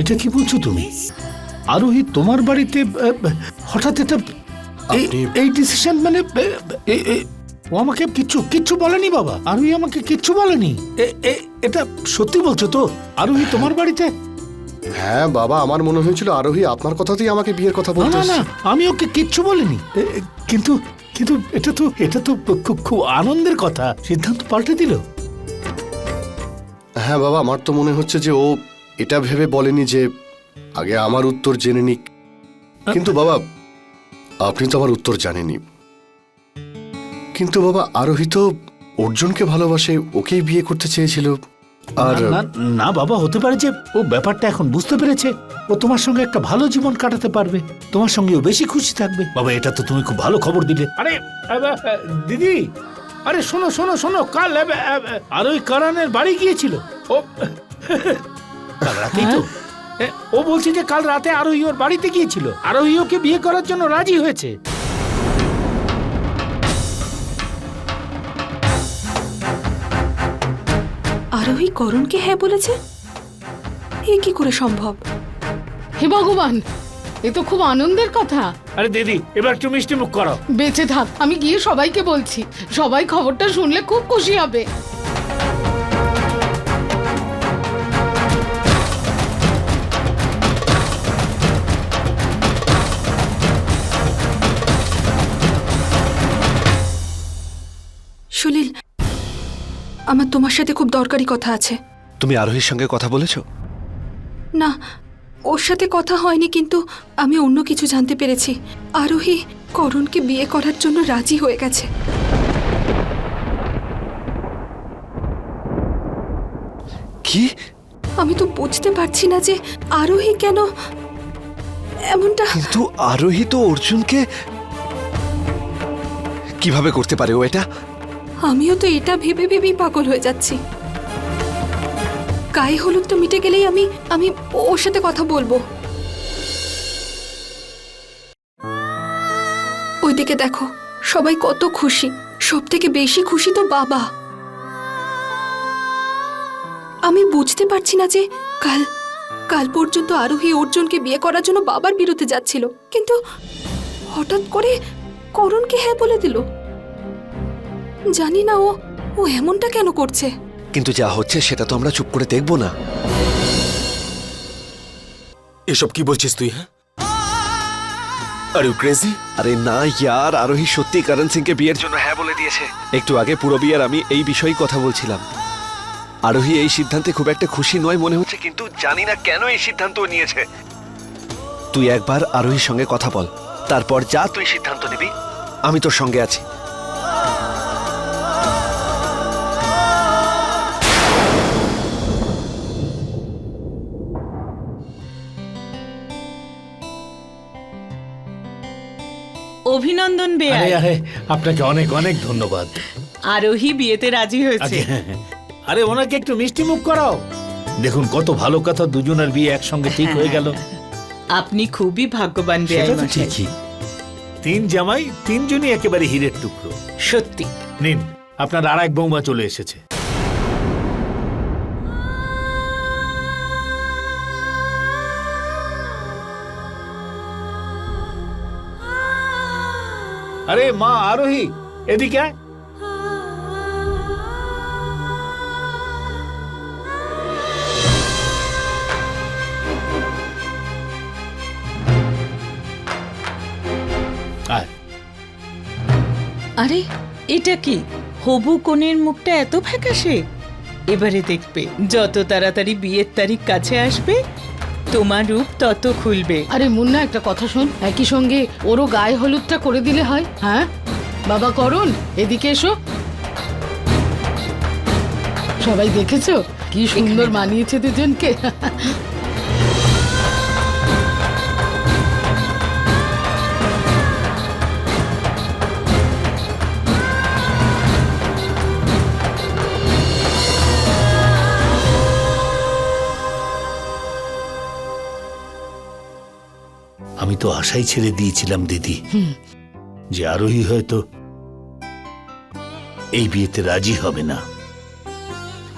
এটা কি বলছো তুমি? আরোহী তোমার বাড়িতে হঠাৎ এটা এই- ডিসিশন মানে ও আমাকে কিচ্ছু কিচ্ছু বলেনি বাবা। আরোহী আমাকে কিচ্ছু বলেনি। এটা সত্যি বলছো তো? আরোহী তোমার বাড়িতে? হ্যাঁ বাবা আমার মনে হয়েছিল আরোহী আপনার কথাতেই আমাকে বিয়ের কথা বলতে না না আমি ওকে কিচ্ছু বলিনি। কিন্তু কিন্তু এটা তো এটা তো খুব খুব আনন্দের কথা। সিদ্ধান্ত পাল্টে দিল। হ্যাঁ বাবা আমার তো মনে হচ্ছে যে ও এটা ভেবে বলেনি যে আগে আমার উত্তর জেনে নিক। কিন্তু বাবা আপনি তো আমার উত্তর জানেনই। কিন্তু বাবা আরোহী তো অর্জুনকে ভালোবাসে ওকেই বিয়ে করতে চেয়েছিল। আর না, না না বাবা হতে পারে যে ও ব্যাপারটা এখন বুঝতে পেরেছে। ও তোমার সঙ্গে একটা ভালো জীবন কাটাতে পারবে। তোমার সঙ্গে ও বেশি খুশি থাকবে। বাবা এটা তো তুমি খুব ভালো খবর দিলে। আরে আবে, আ, দিদি! আরে শোনো শোনো শোনো কাল আবে, আবে, আর ওই কারানের বাড়ি গিয়েছিল। ও কাল রাতেই তো। এ, ও বলছে যে কাল রাতে আরোহী ওর বাড়িতে গিয়েছিল। আরোহী ওকে বিয়ে করার জন্য রাজি হয়েছে। আরোহী করণকে হ্যাঁ বলেছে? এ কি করে সম্ভব? হে ভগবান এ তো খুব আনন্দের কথা। আরে দিদি এবার একটু মিষ্টি মুখ করো। বেঁচে থাক আমি গিয়ে সবাইকে বলছি। সবাই খবরটা শুনলে খুব খুশি হবে। আমার তোমার সাথে খুব দরকারি কথা আছে। তুমি আরোহীর সঙ্গে কথা বলেছ? না ওর সাথে কথা হয়নি কিন্তু আমি অন্য কিছু জানতে পেরেছি। আরোহী করণকে বিয়ে করার জন্য রাজি হয়ে গেছে। কি? আমি তো বুঝতে পারছি না যে আরোহী কেন এমনটা। কিন্তু আরোহী তো অর্জুনকে কীভাবে করতে পারে ও এটা? আমিও তো এটা ভেবে ভেবেই পাগল হয়ে যাচ্ছি। গায়ে হলুদ তো মিটে গেলেই আমি আমি ওর সাথে কথা বলব। ওইদিকে দেখো, সবাই কত খুশি। সব থেকে বেশি খুশি তো বাবা। আমি বুঝতে পারছি না যে কাল কাল পর্যন্ত আরোহী অর্জুনকে বিয়ে করার জন্য বাবার বিরুদ্ধে যাচ্ছিল। কিন্তু হঠাৎ করে করণকে হ্যাঁ বলে দিল। জানি না ও ও এমনটা কেন করছে? কিন্তু যা হচ্ছে সেটা তো আমরা চুপ করে দেখব না। এসব কি বলছিস তুই হ্যাঁ? আর ইউ ক্রেজি আরে না ইয়ার আরোহী সত্যি করণ সিংকে বিয়ের জন্য হ্যাঁ বলে দিয়েছে। একটু আগে পুরো বিয়ের আমি এই বিষয়েই কথা বলছিলাম। আরোহী এই সিদ্ধান্তে খুব একটা খুশি নয় মনে হচ্ছে কিন্তু জানি না কেন এই সিদ্ধান্ত নিয়েছে। তুই একবার আরোহীর সঙ্গে কথা বল তারপর যা তুই সিদ্ধান্ত নিবি আমি তোর সঙ্গে আছি। অভিনন্দন আরে বেয়াই। আরে আপনাকে অনেক অনেক ধন্যবাদ। আরোহী বিয়েতে রাজি হয়েছে। আগে, হ্যাঁ, হ্যাঁ। আরে ওনাকে একটু মিষ্টি মুখ করাও। দেখুন কত ভালো কথা দুজনের বিয়ে একসঙ্গে ঠিক হয়ে গেল। আপনি খুবই ভাগ্যবান বেয়াই সেটা তো মশাই। ঠিকই। তিন জামাই তিনজনই একেবারে হীরের টুকরো। সত্যি। নিন আপনার আর এক বৌমা চলে এসেছে। আরে মা আরোহী, এদিকে আরে, এটা কি? হবু কোণের মুখটা এত ফ্যাকাশে। এবারে দেখবে, যত তাড়াতাড়ি বিয়ের তারিখ কাছে আসবে তোমার রূপ তত খুলবে। আরে মুন্না একটা কথা শোন। একই সঙ্গে ওরও গায়ে হলুদটা করে দিলে হয় হ্যাঁ? বাবা করুন এদিকে এসো। সবাই দেখেছ? কি সুন্দর মানিয়েছে দুজনকে। তো আশাই ছেড়ে দিয়েছিলাম দিদি। যে আরোহী হয়তো এই বিয়েতে রাজি হবে না।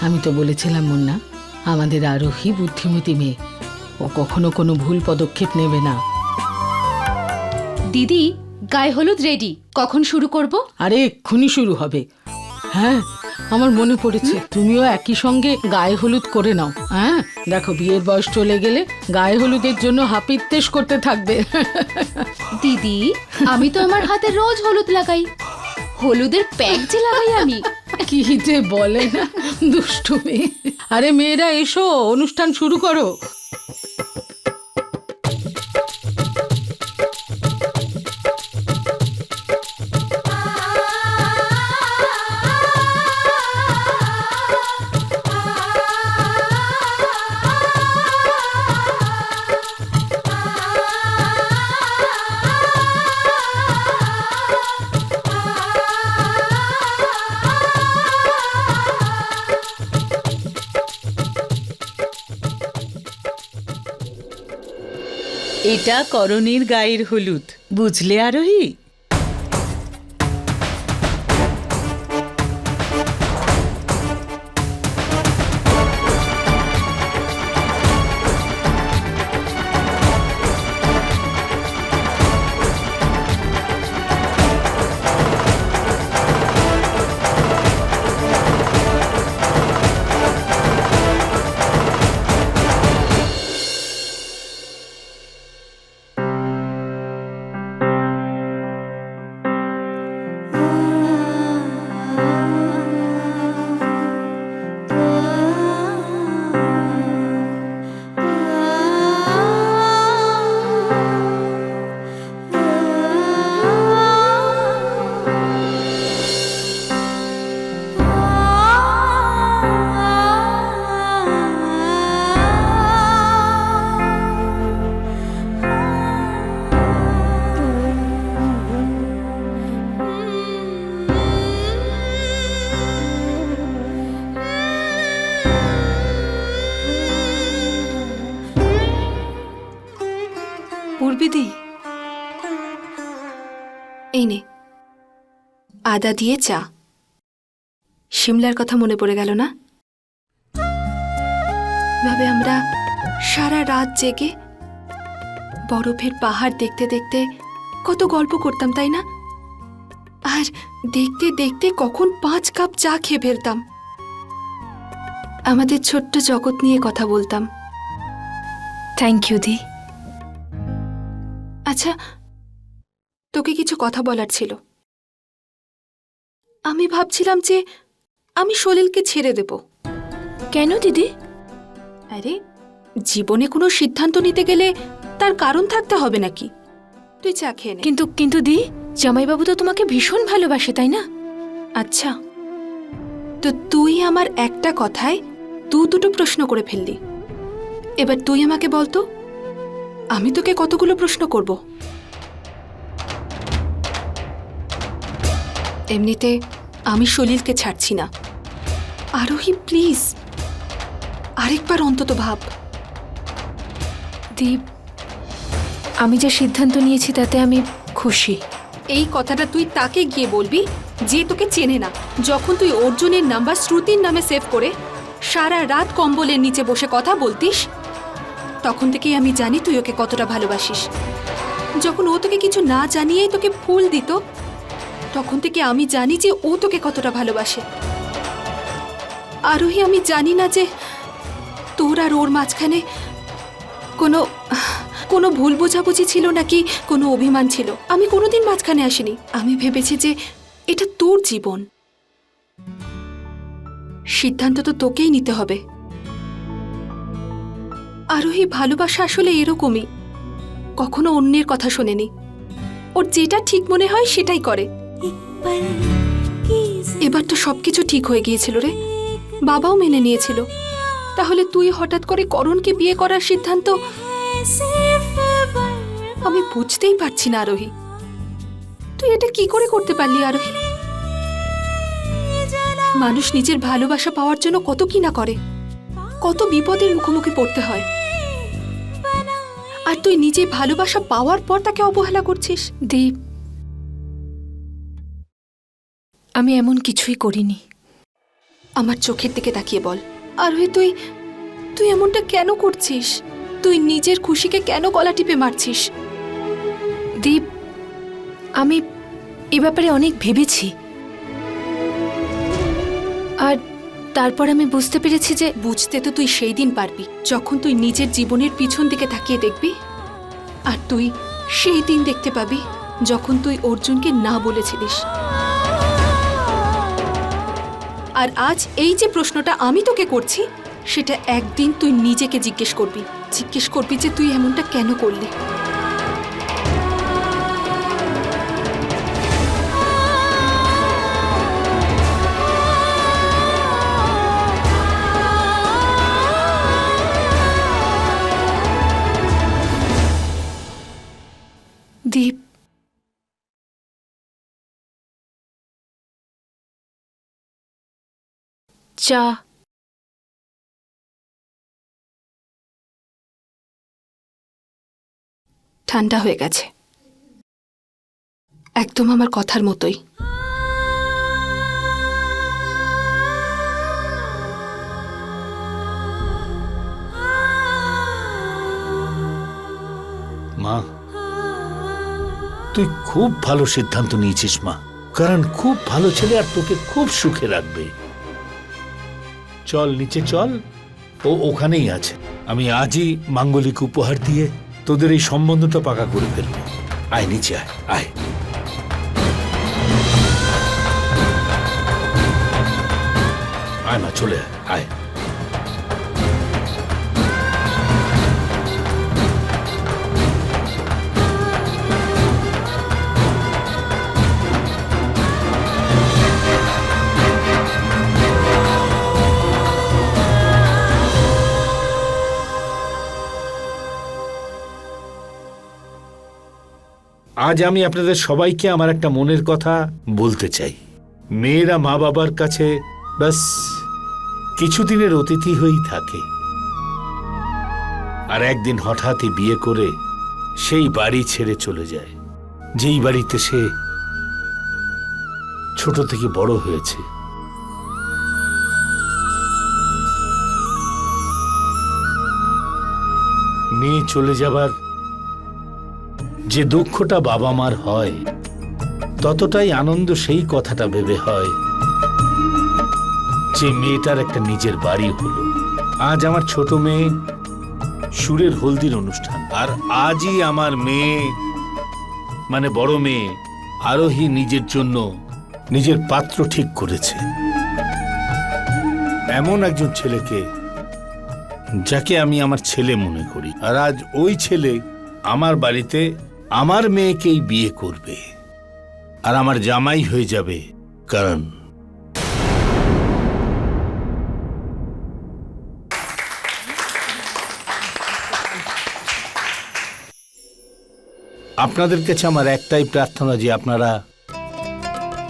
আমি তো বলেছিলাম মুন্না আমাদের আরোহী বুদ্ধিমতী মেয়ে। ও কখনো কোনো ভুল পদক্ষেপ নেবে না। দিদি গায়ে হলুদ রেডি। কখন শুরু করব? আরে এক্ষুনি শুরু হবে। হ্যাঁ আমার মনে পড়েছে। তুমিও একই সঙ্গে গায়ে হলুদ করে নাও হ্যাঁ? দেখো বিয়ের বয়স চলে গেলে গায়ে হলুদের জন্য হাপিত্তেশ করতে থাকবে। দিদি আমি তো আমার হাতে রোজ হলুদ লাগাই। হলুদের প্যাক যে লাগাই আমি। কি যে বলে না দুষ্টু মেয়ে আরে মেয়েরা এসো অনুষ্ঠান শুরু করো। এটা করণীর গায়ের হলুদ। বুঝলে আরোহী? আদা দিয়ে চা। সিমলার কথা মনে পড়ে গেল না? ভাবে আমরা সারা রাত জেগে বরফের পাহাড় দেখতে দেখতে কত গল্প করতাম তাই না? আর দেখতে দেখতে কখন পাঁচ কাপ চা খেয়ে ফেলতাম। আমাদের ছোট্ট জগৎ নিয়ে কথা বলতাম। থ্যাংক ইউ দি আচ্ছা তোকে কিছু কথা বলার ছিল। আমি ভাবছিলাম যে আমি সলিলকে ছেড়ে দেব। কেন দিদি? আরে জীবনে কোনো সিদ্ধান্ত নিতে গেলে তার কারণ থাকতে হবে নাকি? তুই চা খেয়ে নে। কিন্তু কিন্তু দি জামাইবাবু তো তোমাকে ভীষণ ভালোবাসে তাই না? আচ্ছা। তো তুই আমার একটা কথায় দু দুটো প্রশ্ন করে ফেললি। এবার তুই আমাকে বলতো আমি তোকে কতগুলো প্রশ্ন করব? এমনিতে আমি সলিলকে ছাড়ছি না। আরোহী, প্লিজ। আরেকবার অন্তত ভাব। দীপ, আমি যা সিদ্ধান্ত নিয়েছি তাতে আমি খুশি। এই কথাটা তুই তাকে গিয়ে বলবি যে তোকে চেনে না। যখন তুই অর্জুনের নাম্বার শ্রুতির নামে সেভ করে সারা রাত কম্বলের নিচে বসে কথা বলতিস, তখন থেকেই আমি জানি তুই ওকে কতটা ভালোবাসিস। যখন ও তোকে কিছু না জানিয়েই তোকে ফুল দিত তখন থেকে আমি জানি যে ও তোকে কতটা ভালোবাসে। আরোহী, আমি জানি না যে তোর আর ওর মাঝখানে কোনো কোনো ভুল বোঝাবুঝি ছিল নাকি কোনো অভিমান ছিল। আমি কোনোদিন মাঝখানে আসিনি। আমি ভেবেছি যে এটা তোর জীবন। সিদ্ধান্ত তো তোকেই নিতে হবে। আরোহী, ভালোবাসা আসলে এরকমই। কখনো অন্যের কথা শোনেনি। ওর যেটা ঠিক মনে হয় সেটাই করে। এবার তো সবকিছু ঠিক হয়ে গিয়েছিল রে। বাবাও মেনে নিয়েছিল। তাহলে তুই হঠাৎ করে করণকে বিয়ে করার সিদ্ধান্ত? আমি বুঝতেই পারছি না আরোহী। তুই এটা কি করে করতে পারলি আরোহী? মানুষ নিজের ভালোবাসা পাওয়ার জন্য কত কি না করে। কত বিপদের মুখোমুখি পড়তে হয়। আর তুই নিজে ভালোবাসা পাওয়ার পর তাকে অবহেলা করছিস? দীপ আমি এমন কিছুই করিনি। আমার চোখের দিকে তাকিয়ে বল। আরোহী তুই তুই এমনটা কেন করছিস? তুই নিজের খুশিকে কেন গলা টিপে মারছিস? দীপ আমি এ ব্যাপারে অনেক ভেবেছি। আর তারপর আমি বুঝতে পেরেছি যে বুঝতে তো তুই সেই দিন পারবি যখন তুই নিজের জীবনের পিছন দিকে তাকিয়ে দেখবি। আর তুই সেই দিন দেখতে পাবি যখন তুই অর্জুনকে না বলেছিলিস। আর আজ এই যে প্রশ্নটা আমি তোকে করছি, সেটা একদিন তুই নিজেকে জিজ্ঞেস করবি। জিজ্ঞেস করবি যে তুই এমনটা কেন করলি? চা ঠান্ডা হয়ে গেছে। একদম আমার কথার মতোই। মা, তুই খুব ভালো সিদ্ধান্ত নিয়েছিস মা। কারণ খুব ভালো ছেলে আর তোকে খুব সুখে রাখবে। চল, নিচে চল। ও ওখানেই আছে। আমি আজই মাঙ্গলিক উপহার দিয়ে তোদের এই সম্বন্ধটা পাকা করে ফেলব। আয়, নিচে আয় আয়। আয় না চলে আয়। আজ আমি আপনাদের সবাইকে আমার একটা মনের কথা বলতে চাই। মেয়েরা মা বাবার কাছে ব্যাস, কিছুদিনের অতিথি হয়েই থাকে। আর একদিন হঠাৎই বিয়ে করে সেই বাড়ি ছেড়ে চলে যায়, যেই বাড়িতে সে ছোট থেকে বড় হয়েছে। মেয়ে চলে যাবার যে দুঃখটা বাবা মার হয়, ততটাই আনন্দ সেই কথাটা ভেবে হয় যে মেয়েটার একটা নিজের বাড়ি হলো। আজ আমার ছোট মেয়ে সুরের হলদির অনুষ্ঠান। আর আজই আমার মেয়ে মানে বড় মেয়ে, আরোহী নিজের জন্য নিজের পাত্র ঠিক করেছে। এমন একজন ছেলেকে যাকে আমি আমার ছেলে মনে করি। আর আজ ওই ছেলে আমার বাড়িতে আমার মেয়েকেই বিয়ে করবে। আর আমার জামাই হয়ে যাবে কারণ আপনাদের কাছে আমার একটাই প্রার্থনা যে আপনারা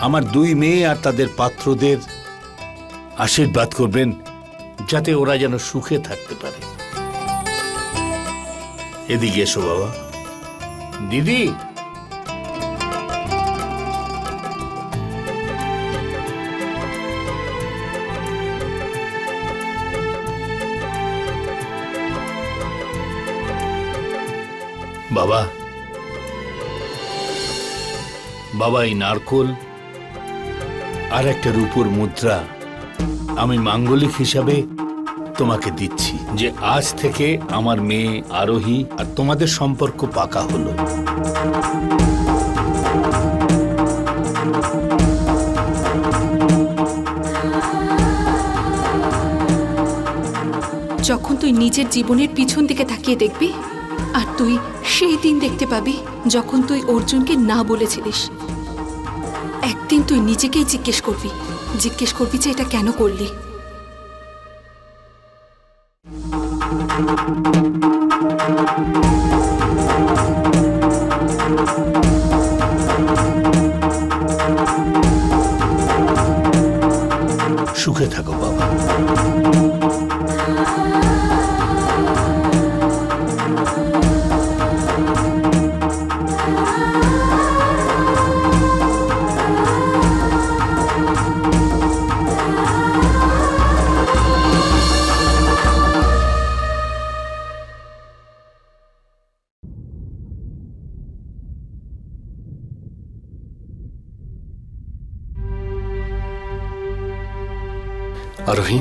আমার দুই মেয়ে আর তাদের পাত্রদের আশীর্বাদ করবেন, যাতে ওরা যেন সুখে থাকতে পারে। এদিকে এসো বাবা। দিদি। বাবা। বাবা এই নারকোল আর একটা রূপোর মুদ্রা আমি মাঙ্গলিক হিসাবে তোমাকে দিচ্ছি যে আজ থেকে আমার মেয়ে আরোহী আর তোমাদের সম্পর্ক পাকা হলো। যখন তুই নিজের জীবনের পিছন দিকে তাকিয়ে দেখবি, আর তুই সেই দিন দেখতে পাবি যখন তুই অর্জুনকে না বলেছিলিস। একদিন তুই নিজেকেই জিজ্ঞেস করবি জিজ্ঞেস করবি যে এটা কেন করলি। সুখে থাকো বাবা। আরোহী?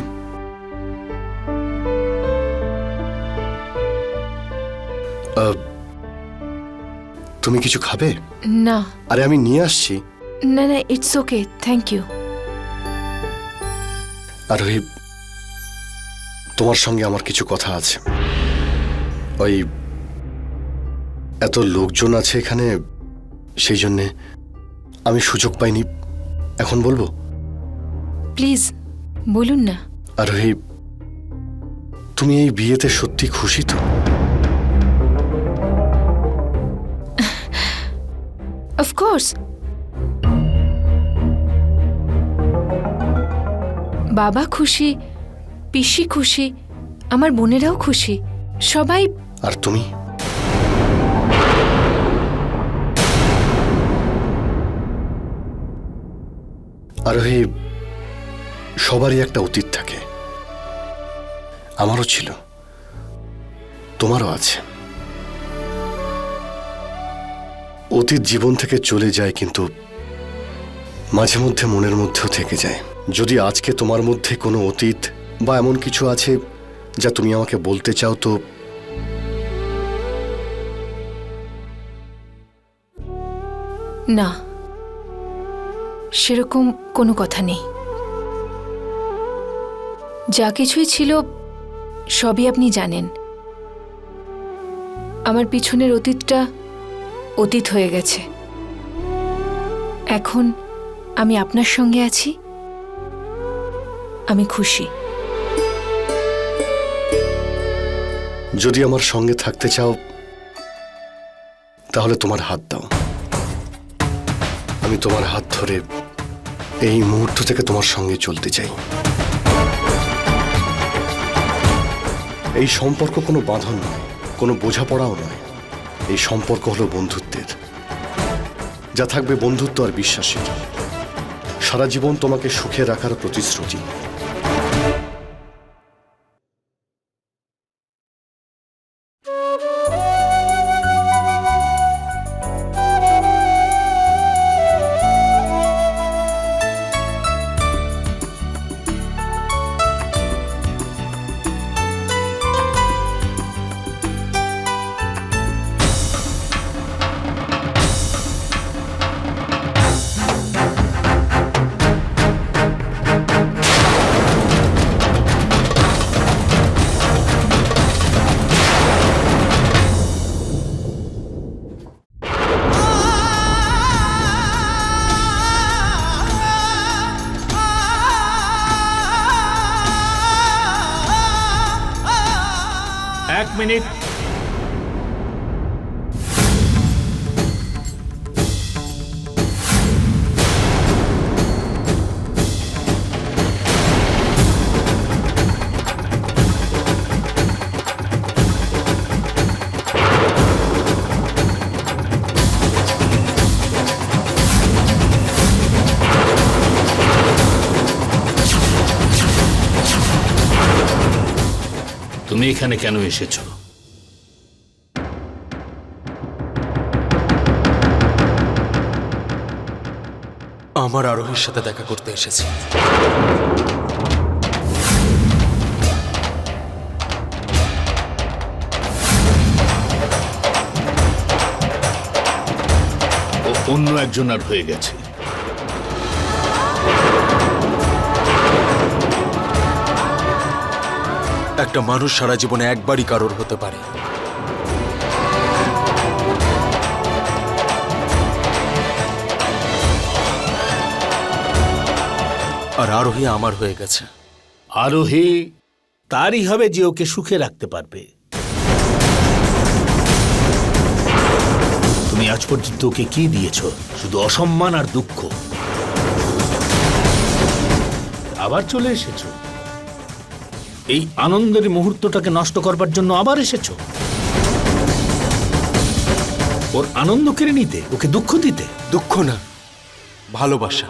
তুমি কিছু খাবে? না। আরে আমি নিয়ে আসছি। না না ইটস ওকে থ্যাংক ইউ আরোহী তোমার সঙ্গে আমার কিছু কথা আছে। ওই এত লোকজন আছে এখানে সেই জন্যে আমি সুযোগ পাইনি। এখন বলব? প্লিজ বলুন না। আরোহী তুমি এই বিয়েতে সত্যি খুশি তো? অফকোর্স বাবা খুশি পিসি খুশি আমার বোনেরাও খুশি সবাই আর তুমি? আরোহী সবারই একটা অতীত থাকে। আমারও ছিল। তোমারও আছে। অতীত জীবন থেকে চলে যায় কিন্তু মাঝে মধ্যে মনের মধ্যেও থেকে যায়। যদি আজকে তোমার মধ্যে কোনো অতীত বা এমন কিছু আছে যা তুমি আমাকে বলতে চাও তো না, সেরকম কোনো কথা নেই। যা কিছুই ছিল, সবই আপনি জানেন। আমার পিছনের অতীতটা অতীত হয়ে গেছে। এখন আমি আপনার সঙ্গে আছি। আমি খুশি। যদি আমার সঙ্গে থাকতে চাও, তাহলে তোমার হাত দাও। আমি তোমার হাত ধরে এই মুহূর্ত থেকে তোমার সঙ্গে চলতে চাই। এই সম্পর্ক কোনো বাঁধন নয়, কোনো বোঝাপড়াও নয়। এই সম্পর্ক হলো বন্ধুত্বের। যা থাকবে বন্ধুত্ব আর বিশ্বাসের। সারা জীবন তোমাকে সুখে রাখার প্রতিশ্রুতি। এক মিনিট এখানে কেন এসেছ? আমার আরোহীর সাথে দেখা করতে এসেছি। অন্য একজন আর হয়ে গেছে। একটা মানুষ সারা জীবনে একবারই কারোর হতে পারে। আর আরোহী আমার হয়ে গেছে। আরোহী, তারই হবে যে ওকে সুখে রাখতে পারবে। তুমি আজ পর্যন্ত ওকে কি দিয়েছ? শুধু অসম্মান আর দুঃখ। আবার চলে এসেছ। এই আনন্দের মুহূর্তটাকে নষ্ট করবার জন্য আবার এসেছ? ওর আনন্দ কেড়ে নিতে, ওকে দুঃখ দিতে? দুঃখ না, ভালোবাসা।